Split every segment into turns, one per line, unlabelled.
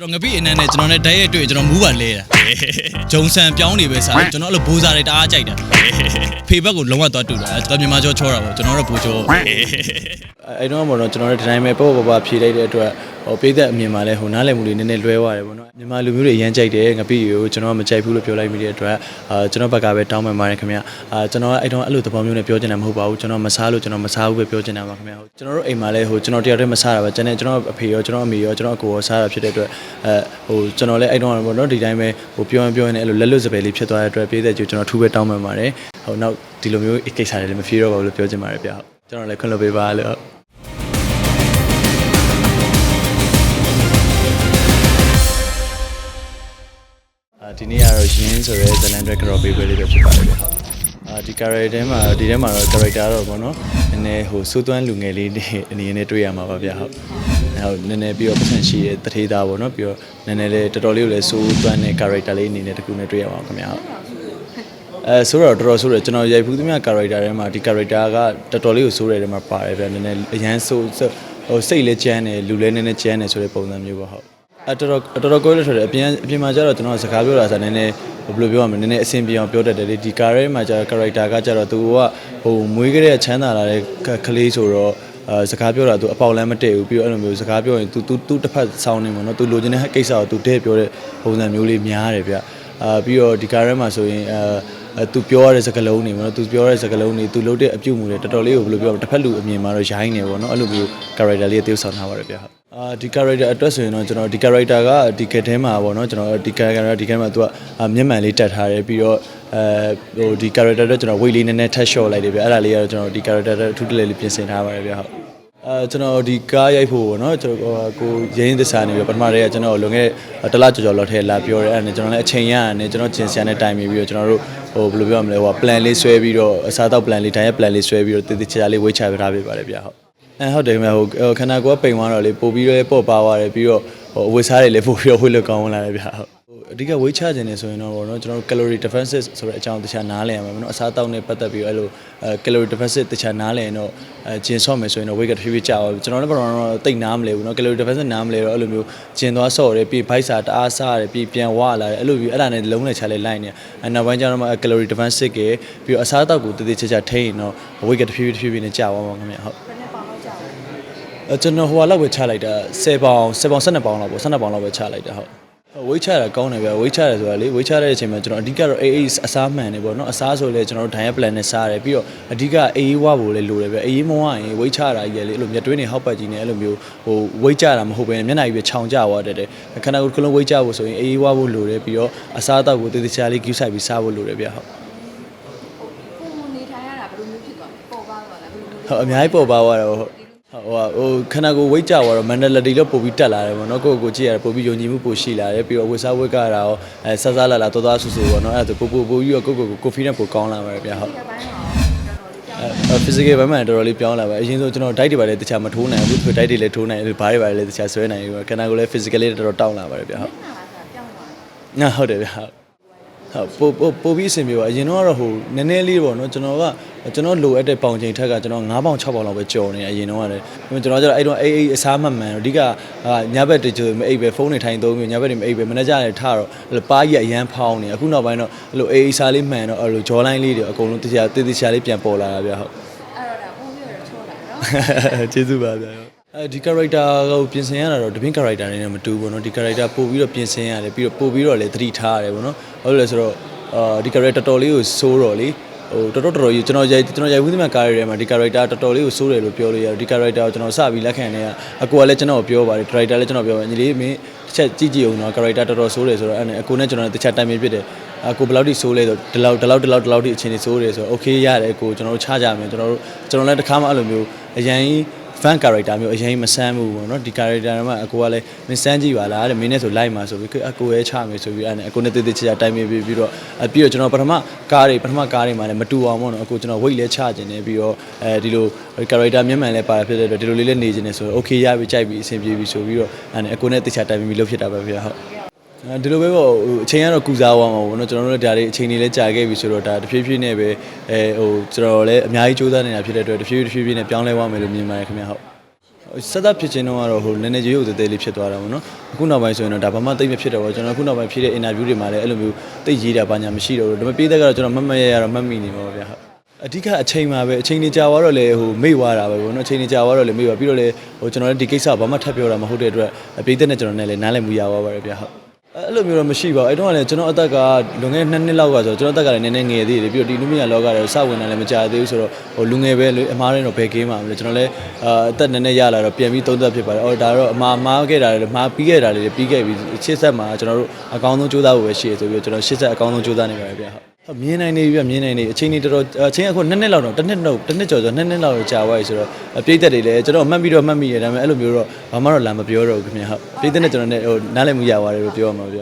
ကျွန်တော်ငပိအနန်းနဲ့ကျွန်တော်နဲ့တိုက်ရိုက်တွေ့ကျွန်တော်မူးပါလဲတာ ဂျုံဆန်ပြောင်းနေပဲစားကျွန်တော်အဲ့လိုဘိုးစားတွေတအားကြိုက်တာဖေဘက်ကိုလုံးဝသွားတူတာကျွန်တော်မြန်မာကျော်ချောတာပေါ့ကျွန်တော်တော့ဘိုးကျော်
အဲ့တော့ဘောတော့ကျွန်တော်တို့ဒီတိုင်းပဲပေါ့ပေါ့ပေါ့ဖြေလိုက်တဲ့အတွက်ဟိုပေးသက်အမြင်မှာလဲဟိုနားလည်မှုလေးနည်းနည်းလွဲသွားတယ်ပေါ့နော်မြန်မာလူမျိုးတွေအရန်ကြိုက်တယ်ငပိကိုကျွန်တော်မကြိုက်ဘူးလို့ပြောလိုက်မိတဲ့အတွက်အာကျွန်တော်ဘက်ကပဲတောင်းပန်ပါတယ်ခင်ဗျအာကျွန်တော်အဲ့တော့အဲ့လိုသဘောမျိုးနဲ့ပြောချင်တာမဟုတ်ပါဘူးကျွန်တော်မစားလို့ကျွန်တော်မစားဘူးပဲပြောချင်တာပါခင်ဗျကျွန်တော်တို့အိမ်မှာလဲဟိုကျွန်တော်တယောက်တည်းမစားတာပဲကျွန်တော်ကျွန်တော်အဖေရောကျွန်တော်အမေရောကျွန်တော်အကိုရောစားတာဖြစ်တဲ့အတွက်အဲဟိုကျွန်တော်လဲအဲ့တော့ပေါ့နော်ဒီတိုင်းပဲဟိုပြောရင်ပြောရင်လည်းအဲ့လိုလက်လွတ်စပယ်လေးဖြစ်သွားတဲ့အတွက်ပေးသက်ကြကျွန်တော်ထူးပဲတောင်းပန်ပါတယ်ဟိုနောက်ဒီလိုမျိုးကိစ္စတွေလည်းမဖြေတော့ပါဘူးလို့ပြောချင်ပါတယ်ဗျဟုတ်ကျွန်တော်လည်းခွင့်လွှတ်ပေးပါလို့အာဒီနေ့ကတော့ရင်းဆိုရဲဇလန်ဒရက်ကတော့ပေးပွဲလေးပဲဖြစ်ပါတယ်ဗျဟုတ်အာဒီ character ထဲမှာဒီထဲမှာတော့ character တော့ဗောနော်နည်းနည်းဟိုစိုးသွမ်းလူငယ်လေးတွေအနေနဲ့တွေ့ရမှာပါဗျဟုတ် ဟုတ်နည်းနည်းပြီးတော့ပတ်စံရှိတဲ့တထေးသားဗောနော်ပြီးတော့နည်းနည်းလေးတော်တော်လေးကိုလည်းစိုးသွမ်းတဲ့ character လေးအနေနဲ့တကူနဲ့တွေ့ရပါခင်ဗျဟုတ်အဲဆိုတော့တော်တော်ဆိုးတယ်ကျွန်တော်ရိုက်ဖူးသမျှ character ထဲမှာဒီ character ကတော်တော်လေးကိုဆိုးတယ်ထဲမှာပါတယ်ဗျနည်းနည်းအရန်ဆိုးဟိုစိတ်လည်းကြမ်းတယ်လူလည်းနည်းနည်းကြမ်းတယ်ဆိုတဲ့ပုံစံမျိုးပေါ့ဟုတ်အတော်တော်တော်တော်ကိုယ်လို့ဆိုတယ်အပြင်အပြင်မှာကျတော့ကျွန်တော်စကားပြောတာဆိုနည်းနည်းဘယ်လိုပြောရမလဲနည်းနည်းအဆင်ပြေအောင်ပြောတတ်တယ်လေဒီ character မှာကျတော့ character ကကျတော့သူကဟိုမွေးကြတဲ့ချမ်းသာလာတဲ့ကလေးဆိုတော့ အာစကားပြောတာသူအပေါက်လမ်းမတည့်ဘူးပြီးတော့အဲ့လိုမျိုးစကားပြောရင်သူသူသူတစ်ဖက်ဆောင်းနေမှာနော်သူလိုချင်တဲ့ကိစ္စကိုသူတည့်ပြောတဲ့ပုံစံမျိုးလေးများတယ်ဗျအာပြီးတော့ဒီကားထဲမှာဆိုရင်အာသူပြောရတဲ့စကားလုံးတွေပေါ့နော်သူပြောရတဲ့စကားလုံးတွေသူလုပ်တဲ့အပြုအမူတွေတော်တော်လေးကိုဘယ်လိုပြောတစ်ဖက်လူအမြင်မှာတော့ရိုင်းနေပေါ့နော်အဲ့လိုမျိုး character လေးကိုတည်ဆောက်ထားပါတယ်ဗျဟုတ်အာဒီ character အတွက်ဆိုရင်တော့ကျွန်တော်ဒီ character ကဒီကထဲမှာပေါ့နော်ကျွန်တော်ဒီ character ဒီကထဲမှာသူကမျက်မှန်လေးတက်ထားတယ်ပြီးတော့ အဲဟိုဒီ character အတွက်ကျွန်တော် weight လေးနည်းနည်းထပ် short လိုက်တယ်ဗျအဲ့ဒါလေးကတော့ကျွန်တော်ဒီ character အတွက်အထူးတလဲလေးပြင်ဆင်ထားပါတယ်ဗျဟုတ်အဲကျွန်တော်ဒီကားရိုက်ဖို့ပေါ့နော်ကျွန်တော်ကိုရင်းသစ္စာနေပြီးပထမတည်းကကျွန်တော်လွန်ခဲ့တလကြော်ကြော်လောက်ထဲလာပြောတယ်အဲ့ဒါနဲ့ကျွန်တော်လည်းအချိန်ရရတယ်ကျွန်တော်ဂျင်ဆန်နဲ့တိုင်ပြီးပြီးတော့ကျွန်တော်တို့ဟိုဘယ်လိုပြောရမလဲဟို plan လေးဆွဲပြီးတော့အစားတော့ plan လေးတိုင်းရဲ့ plan လေးဆွဲပြီးတော့တည်တည်ချာချာလေးဝေးချပေးထားပေးပါတယ်ဗျဟုတ်အဲဟုတ်တယ်ခင်ဗျဟိုခန္ဓာကိုယ်ကပိန်သွားတော့လေပို့ပြီးတော့ပေါ့ပါသွားတယ်ပြီးတော့ဟိုအဝတ်စားတွေလည်းပို့ပြီးတော့ဝေးလို့ကောင်းလာတယ်ဗျဟုတ် အဓိကဝေးချခြင်းနေဆိုရင်တော့ဗောနော်ကျွန်တော်တို့ calorie deficit ဆိုတဲ့အကြောင်းတခြားနားလည်ရမှာဗောနော်အစားအသောက်နဲ့ပတ်သက်ပြီးအဲ့လိုအဲ calorie deficit တခြားနားလည်ရင်တော့အဲဂျင်ဆော့မယ်ဆိုရင်တော့ weight ကတစ်ဖြည်းဖြည်းကျသွားပြီကျွန်တော်လည်းကတော့တိတ်နားမလဲဘူးနော် calorie deficit နားမလဲတော့အဲ့လိုမျိုးဂျင်သွားဆော့တယ်ပြီးဘိုက်စာတအားစားတယ်ပြီးပြန်ဝလာတယ်အဲ့လိုမျိုးအဲ့ဒါနဲ့လုံးနဲ့ချလဲလိုက်နေအနောက်ပိုင်းကျတော့မှ calorie deficit ကပြီးတော့အစားအသောက်ကိုတည်တည်ချာချာထိရင်တော့ weight ကတစ်ဖြည်းဖြည်းတစ်ဖြည်းဖြည်းနဲ့ကျသွားမှာခင်ဗျဟုတ်အဲကျွန်တော်ဟိုလောက်ပဲချလိုက်တာ10ပေါင်10ပေါင်12ပေါင်လောက်ပေါ့12ပေါင်လောက်ပဲချလိုက်တာဟုတ် ဝိတ်ချတာကောင်းတယ်ဗျဝိတ်ချတယ်ဆိုတာလေဝိတ်ချတဲ့အချိန်မှာကျွန်တော်အဓိကတော့အေးအေးအစားမှန်တယ်ပေါ့နော်အစားဆိုလဲကျွန်တော်တို့ဒိုင်ရက်ပလန်နဲ့စားတယ်ပြီးတော့အဓိကအေးအေးဝဖို့လဲလိုတယ်ဗျအေးအေးမဝရင်ဝိတ်ချတာကြီးလေအဲ့လိုမြတ်တွင်းနေဟောက်ပတ်ကြီးနေအဲ့လိုမျိုးဟိုဝိတ်ချတာမဟုတ်ဘဲမျက်နှာကြီးပဲခြောင်ကျသွားတတ်တယ်ခဏကလုံးဝိတ်ချဖို့ဆိုရင်အေးအေးဝဖို့လိုတယ်ပြီးတော့အစားအသောက်ကိုတည်တည်ချာလေးကျူးဆိုင်ပြီးစားဖို့လိုတယ်ဗျဟုတ်
ပုံနေထိုင်ရတာဘယ်လိုမျိုးဖြစ်သွားလဲပေါ်ပါသွားလားဘယ်လိုမျိုး
ဟုတ်အများကြီးပေါ်ပါသွားတော့ဟုတ် ဟိုဟိုခဏကိုဝိတ်ကြသွားတော့ mentality တော့ပို့ပြီးတက်လာတယ်ပေါ့နော်ကိုယ့်ကိုယ်ကြည့်ရတယ်ပို့ပြီးယုံကြည်မှုပိုရှိလာတယ်ပြီးတော့ဝစ်စားဝစ်ကတာရောအဲဆဆလာလာတော်တော်ဆူဆူပေါ့နော်အဲ့ဒါဆိုပို့ပို့ပို့ပြီးတော့ကိုယ့်ကိုယ်ကို confidence ပိုကောင်းလာပါတယ်ဗျဟုတ်
ဒီပိုင်းမှာတော်တော်လေးကြောက်
အဲ physical ဘက်မှာတော်တော်လေးပြောင်းလာပါအရင်ဆုံးကျွန်တော် diet တွေပါလေတခြားမထိုးနိုင်ဘူးသူ diet တွေလည်းထိုးနိုင်တယ်ဘားတွေပါလေတခြားဆွဲနိုင်ဘူးခဏကိုလည်း physical လေးတော်တော်တောင်းလာပါတယ်ဗျဟုတ်
တာလားဆိုပြောင်းသွားတယ်
ငါဟုတ်တယ်ဗျ ဟုတ်ဟုတ်ပို့ပို့ပို့ပြီးအဆင်ပြေပါအရင်တော့ကတော့ဟိုနည်းနည်းလေးပေါ့နော်ကျွန်တော်ကကျွန်တော်လိုအပ်တဲ့ပေါင်ချိန်ထက်ကကျွန်တော်9ပေါင်6ပေါင်လောက်ပဲကြော်နေအရင်တော့ရတယ်ကျွန်တော်ကျတော့အဲ့တော့အေးအေးအစားမှမှန်အဓိကညဘက်တကြိုမအိပ်ပဲဖုန်းတွေထိုင်သုံးပြီးညဘက်တွေမအိပ်ပဲမနေ့ကျရင်ထတော့အဲ့ပါးကြီးအရန်ဖောင်းနေအခုနောက်ပိုင်းတော့အဲ့လိုအေးအေးစားလေးမှန်တော့အဲ့လိုဂျော်လိုင်းလေးတွေအကုန်လုံးတရားတည်တည်ချာလေးပြန်ပေါ်လာတာဗျဟုတ်
အဲ့တော့ဒါပုံပြရချောလာနော်
ကျေးဇူးပါဗျာ အဲဒီ character ကိုပြင်ဆင်ရတာတော့တပင်း character တွေနဲ့မတူဘူးပေါ့နော်ဒီ character ပို့ပြီးတော့ပြင်ဆင်ရတယ်ပြီးတော့ပို့ပြီးတော့လည်းသတိထားရတယ်ပေါ့နော်ဘာလို့လဲဆိုတော့အာဒီ character တော်တော်လေးကိုစိုးတော့လေဟိုတော်တော်တော်တော်ကြီးကျွန်တော်ရိုက်ကျွန်တော်ရိုက်ဝင်းသမကားရီထဲမှာဒီ character တော်တော်လေးကိုစိုးတယ်လို့ပြောလို့ရတယ်ဒီ character ကိုကျွန်တော်စပြီးလက်ခံနေရအကူကလည်းကျွန်တော်ပြောပါတယ် character လည်းကျွန်တော်ပြောပါတယ်ညီလေးမင်းတစ်ချက်ကြည့်ကြည့်အောင်နော် character တော်တော်စိုးတယ်ဆိုတော့အဲ့နဲ့အကူနဲ့ကျွန်တော်တစ်ချက်တိုင်ပင်ဖြစ်တယ်အကူဘယ်လောက်ထိစိုးလဲဆိုတော့ဒီလောက်ဒီလောက်ဒီလောက်ဒီလောက်ထိအချိန်ကြီးစိုးတယ်ဆိုတော့ okay ရတယ်အကူကျွန်တော်တို့ချကြမယ်ကျွန်တော်တို့ကျွန်တော်လည်းတစ်ခါမှအဲ့လိုမျိုးအရင်ကြီး fan character မျိုးအရင်မဆန်းဘူးပေါ့နော်ဒီ character မှာအကိုကလည်းမင်းစမ်းကြည့်ပါလားတဲ့မင်းနဲ့ဆိုလိုက်မှာဆိုပြီးအကိုရဲချမယ်ဆိုပြီးအဲ့နဲ့အကိုနဲ့တေးသေးချာချာတိုင်ပင်ပြီးပြီးတော့အပြီးတော့ကျွန်တော်ပထမကားတွေပထမကားတွေမှာလည်းမတူအောင်ပေါ့နော်အကိုကျွန်တော် weight လဲချခြင်းနဲ့ပြီးတော့အဲဒီလို character မျက်မှန်လဲပါဖြစ်တဲ့အတွက်ဒီလိုလေးလဲနေခြင်းနဲ့ဆိုတော့ okay ရပြီကြိုက်ပြီအဆင်ပြေပြီဆိုပြီးတော့အဲ့နဲ့အကိုနဲ့တေးချာတိုင်ပင်ပြီးလုပ်ဖြစ်တာပဲဗျဟုတ်အဲ ဒီလိုပဲပေါ့ဟိုအချိန်ကတော့ကူစားသွားမှာပေါ့နော်ကျွန်တော်တို့ဒါတွေအချိန်တွေလည်းကြာခဲ့ပြီဆိုတော့ဒါတဖြည်းဖြည်းနဲ့ပဲအဲဟိုကျွန်တော်လည်းအများကြီးစူးစမ်းနေတာဖြစ်တဲ့အတွက်တဖြည်းဖြည်းတဖြည်းဖြည်းနဲ့ပြောင်းလဲသွားမယ်လို့မြင်ပါတယ်ခင်ဗျဟုတ်ဆက်သက်ဖြစ်ခြင်းတော့ကတော့ဟိုနည်းနည်းရိုးရိုးသေးသေးလေးဖြစ်သွားတာပေါ့နော်အခုနောက်ပိုင်းဆိုရင်တော့ဒါဘာမှသိပ်မဖြစ်တော့ဘူးကျွန်တော်အခုနောက်ပိုင်းဖြစ်တဲ့ interview တွေမှာလည်းအဲ့လိုမျိုးသိပ်ရေးတာဘာညာမရှိတော့ဘူးဒါပေမဲ့ပေးသက်ကတော့ကျွန်တော်မတ်မတ်ရရတော့မှတ်မိနေမှာပါဗျာဟုတ်အဓိကအချိန်မှာပဲအချိန်ကြီးကြာသွားတော့လေဟိုမေ့သွားတာပဲပေါ့နော်အချိန်ကြီးကြာသွားတော့လေမေ့သွားပြီးတော့လေဟိုကျွန်တော်လည်းဒီကိစ္စဘာမှထပ်ပြောတာမဟုတ်တဲ့အတွက်ပေးသက်နဲ့ကျွန်တော်နဲ့လည်းနားလည်မှုရသွားပါတယ်ဗျာဟုတ် အဲ့လိုမျိုးတော့မရှိပါဘူးအဲ့တော့ကလည်းကျွန်တော်အသက်ကလွန်ခဲ့တဲ့2နှစ်လောက်ကဆိုတော့ကျွန်တော်အသက်ကလည်းနည်းနည်းငယ်သေးတယ်ပြီးတော့ဒီလူမျိုးရလောကလည်းစဝင်တာလည်းမကြသေးဘူးဆိုတော့ဟိုလူငယ်ပဲလေအမားရင်းတော့ဘယ်ဂိမ်းမှာမလဲကျွန်တော်လည်းအာအသက်နည်းနည်းရလာတော့ပြန်ပြီးသုံးသပ်ဖြစ်ပါတယ်အော်ဒါတော့အမားမားခဲ့တာလည်းမားပြီးခဲ့တာလည်းပြီးခဲ့ပြီးရှစ်ဆက်မှာကျွန်တော်တို့အကောင်းဆုံးကြိုးစားဖို့ပဲရှိရဆိုပြီးတော့ကျွန်တော်ရှစ်ဆက်အကောင်းဆုံးကြိုးစားနေပါတယ်ဗျဟုတ်ဟုတ် မြင်နိုင်နေပြီဗျမြင်နိုင်နေအချိန်ကြီးတော်တော်အချိန်အခုနှစ်နှစ်လောက်တော့တစ်နှစ်တော့တစ်နှစ်ကျော်ကျော်နှစ်နှစ်လောက်တော့ကြာသွားပြီဆိုတော့ပြိသက်တွေလည်းကျွန်တော်မှတ်ပြီးတော့မှတ်မိရတယ်ဒါပေမဲ့အဲ့လိုမျိုးတော့ဘာမှတော့လာမပြောတော့ဘူးခင်ဗျဟုတ်ပြိသက်နဲ့ကျွန်တော်နဲ့ဟိုနားလည်မှုရသွားတယ်လို့ပြောရမှာဗျ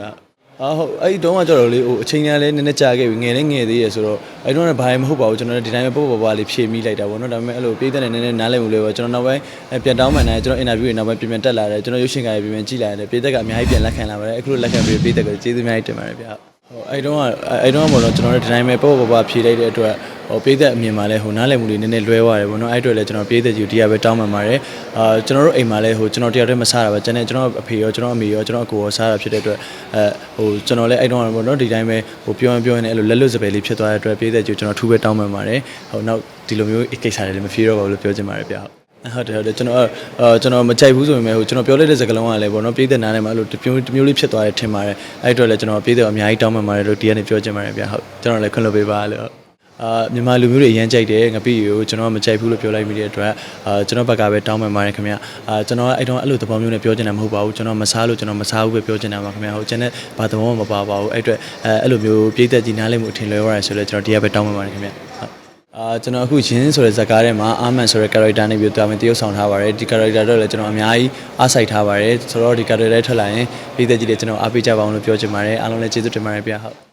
အာဟုတ်အဲ့ဒီတုန်းကကျတော့လေဟိုအချိန်ကလည်းနည်းနည်းကြာခဲ့ပြီငယ်လည်းငယ်သေးရဆိုတော့အဲ့တုန်းကဘာမှမဟုတ်ပါဘူးကျွန်တော်လည်းဒီတိုင်းပဲပေါ့ပေါ့ပါလေးဖြည့်မိလိုက်တာပေါ့နော်ဒါပေမဲ့အဲ့လိုပြိသက်နဲ့နည်းနည်းနားလည်မှုလေးပေါ့ကျွန်တော်နောက်ပိုင်းပြန်တောင်းမှန်တယ်ကျွန်တော် interview တွေနောက်ပိုင်းပြန်ပြန်တက်လာတယ်ကျွန်တော်ရုပ်ရှင်ကားတွေပြန်ပြန်ကြည့်လာတယ်ပြိသက်ကအများကြီးပြန်လက်ခံလာပါတယ်အခုလိုလက်ခံပြီးပြိသက်ကကျေးဇူးအများကြီးတင်ပါတယ်ဗျ ဟုတ်အဲ့တုန်းကအဲ့တုန်းကပေါ့နော်ကျွန်တော်တို့ဒီတိုင်းပဲပေါ့ပေါ့ပါဖြည့်လိုက်တဲ့အတွက်ဟိုပြိသက်အမြင်မှာလဲဟိုနားလည်မှုလေးနည်းနည်းလွဲသွားတယ်ပေါ့နော်အဲ့အတွက်လည်းကျွန်တော်ပြိသက်ကြီးကိုဒီကပဲတောင်းပန်ပါတယ်အာကျွန်တော်တို့အိမ်မှာလဲဟိုကျွန်တော်တယောက်တည်းမစားတာပဲကျွန်တော်ကျွန်တော်အဖေရောကျွန်တော်အမေရောကျွန်တော်အကိုရောစားတာဖြစ်တဲ့အတွက်အဲဟိုကျွန်တော်လည်းအဲ့တုန်းကပေါ့နော်ဒီတိုင်းပဲဟိုပြောရင်ပြောရင်လည်းအဲ့လိုလက်လွတ်စပယ်လေးဖြစ်သွားတဲ့အတွက်ပြိသက်ကြီးကိုကျွန်တော်ထူးပဲတောင်းပန်ပါတယ်ဟိုနောက်ဒီလိုမျိုးကိစ္စတွေလည်းမဖြေတော့ပါဘူးလို့ပြောချင်ပါတယ်ဗျဟုတ် ဟုတ်တယ်ဟုတ်တယ်ကျွန်တော်အဲကျွန်တော်မကြိုက်ဘူးဆိုပေမဲ့ဟိုကျွန်တော်ပြောလိုက်တဲ့စကားလုံးကလည်းပေါ့နော်ပြည်သက်နားထဲမှာအဲ့လိုတစ်မျိုးတစ်မျိုးလေးဖြစ်သွားတယ်ထင်ပါတယ်အဲ့အတွက်လည်းကျွန်တော်ပြည်သက်အများကြီးတောင်းပန်ပါတယ်လို့ဒီကနေပြောချင်ပါတယ်ဗျဟုတ်ကျွန်တော်လည်းခွင့်လွှတ်ပေးပါလို့အာမြန်မာလူမျိုးတွေအရန်ကြိုက်တယ်ငပိကိုကျွန်တော်မကြိုက်ဘူးလို့ပြောလိုက်မိတဲ့အတွက်အာကျွန်တော်ဘက်ကပဲတောင်းပန်ပါတယ်ခင်ဗျအာကျွန်တော်အဲ့တော့အဲ့လိုသဘောမျိုးနဲ့ပြောချင်တာမဟုတ်ပါဘူးကျွန်တော်မစားလို့ကျွန်တော်မစားဘူးပဲပြောချင်တာပါခင်ဗျဟုတ်ကျွန်တော်ဘာသဘောမှမပါပါဘူးအဲ့အတွက်အဲအဲ့လိုမျိုးပြည်သက်ကြီးနားလည်မှုအထင်လွဲရတယ်ဆိုတော့ကျွန်တော်ဒီကပဲတောင်းပန်ပါတယ်ခင်ဗျဟုတ် အာကျွန်တော်အခုရင်းဆိုတဲ့ဇာတ်ကားထဲမှာအာမန်ဆိုတဲ့ character နဲ့ပြီးတော့တာဝန်တရုပ်ဆောင်ထားပါတယ်ဒီ character တော့လည်းကျွန်တော်အများကြီးအားစိုက်ထားပါတယ်ဆိုတော့ဒီ character ထွက်လာရင်ပြည်သက်ကြီးတွေကျွန်တော်အားပေးကြပါအောင်လို့ပြောချင်ပါတယ်အားလုံးလည်းကျေးဇူးတင်ပါတယ်ဗျဟုတ်